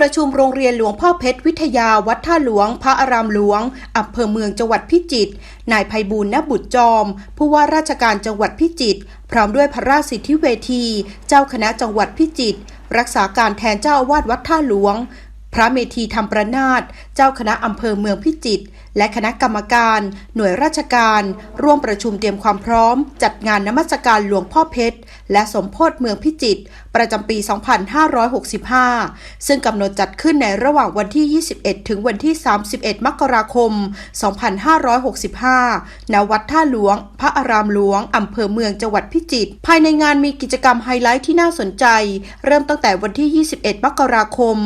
ประชุมโรงเรียนหลวงพ่อเพชรวิทยาวัดท่าหลวง พระอารามหลวงอำเภอเมืองจังหวัดพิจิตรนายภัยบูลณบุตรจอม ผู้ว่าราชการจังหวัดพิจิตรพร้อมด้วยพระราชสิทธิเวที เจ้าคณะจังหวัดพิจิตรรักษาการแทนเจ้าอาวาสวัดท่าหลวง พระเมธีธรรมประนาตเจ้าคณะอำเภอเมืองพิจิตรและคณะกรรมการ หน่วยราชการ ร่วมประชุมเตรียมความพร้อม จัดงานนมัสการหลวงพ่อเพชร และสมโพธิเมืองพิจิตรประจำปี 2565 ซึ่งกำหนดจัดขึ้นในระหว่างวันที่ 21 ถึงวันที่ 31 มกราคม 2565 ณ วัดท่าหลวง พระอารามหลวงอำเภอเมืองจังหวัดพิจิตรภายในงานมีกิจกรรมไฮไลท์ที่น่าสนใจ เริ่มตั้งแต่วันที่ 21 มกราคม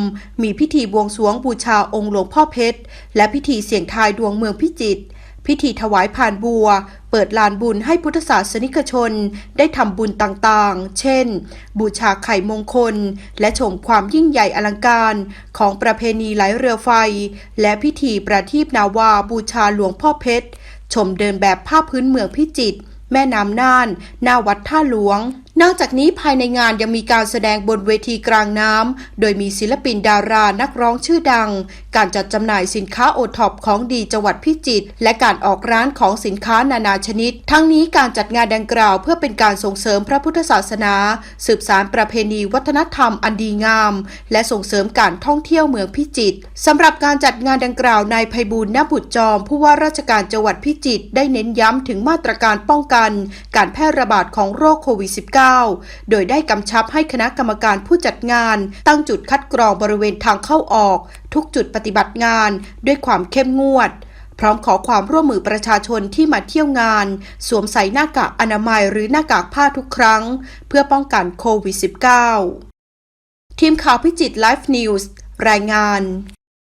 มีพิธีธีบวงสรวงบูชาองค์หลวงพ่อเพชร และพิธีเสี่ยงทายดวงเมืองพิจิตรพิธีถวายผ่านบัว เปิดลานบุญให้พุทธศาสนิกชน ได้ทำบุญต่างๆ เช่น บูชาไข่มงคล และชมความยิ่งใหญ่อลังการ ของประเพณีไหลเรือไฟ และพิธีประทีปนาวาบูชาหลวงพ่อเพชร ชมเดินแบบภาพพื้นเมืองพิจิตรแม่น้ำน่านหน้าวัดท่าหลวง นอกจากนี้ภายในงานยังมีการแสดงบนเวทีกลางน้ำ โดยมีศิลปินดารานักร้องชื่อดัง การจัดจำหน่ายสินค้าโอท็อปของดีจังหวัดพิจิตร และการออกร้านของสินค้านานาชนิด ทั้งนี้การจัดงานดังกล่าวเพื่อเป็นการส่งเสริมพระพุทธศาสนา สืบสารประเพณีวัฒนธรรมอันดีงาม และส่งเสริมการท่องเที่ยวเมืองพิจิตรสำหรับการจัดงานดังกล่าวนายภัยบูลย์ณบุตรจอม ผู้ว่าราชการจังหวัดพิจิตรได้เน้นย้ำถึงมาตรการป้องกัน การแพร่ระบาดของโรคโควิด -19 โดยได้กำชับให้คณะกรรมการผู้จัดงาน ตั้งจุดคัดกรองบริเวณทางเข้าออก ทุกจุดปฏิบัติงานด้วยความเข้มงวด พร้อมขอความร่วมมือประชาชนที่มาเที่ยวงาน สวมใส่หน้ากากอนามัยหรือหน้ากากผ้าทุกครั้ง เพื่อป้องกันโควิด -19 ทีมข่าวพิจิตรไลฟ์นิวส์รายงาน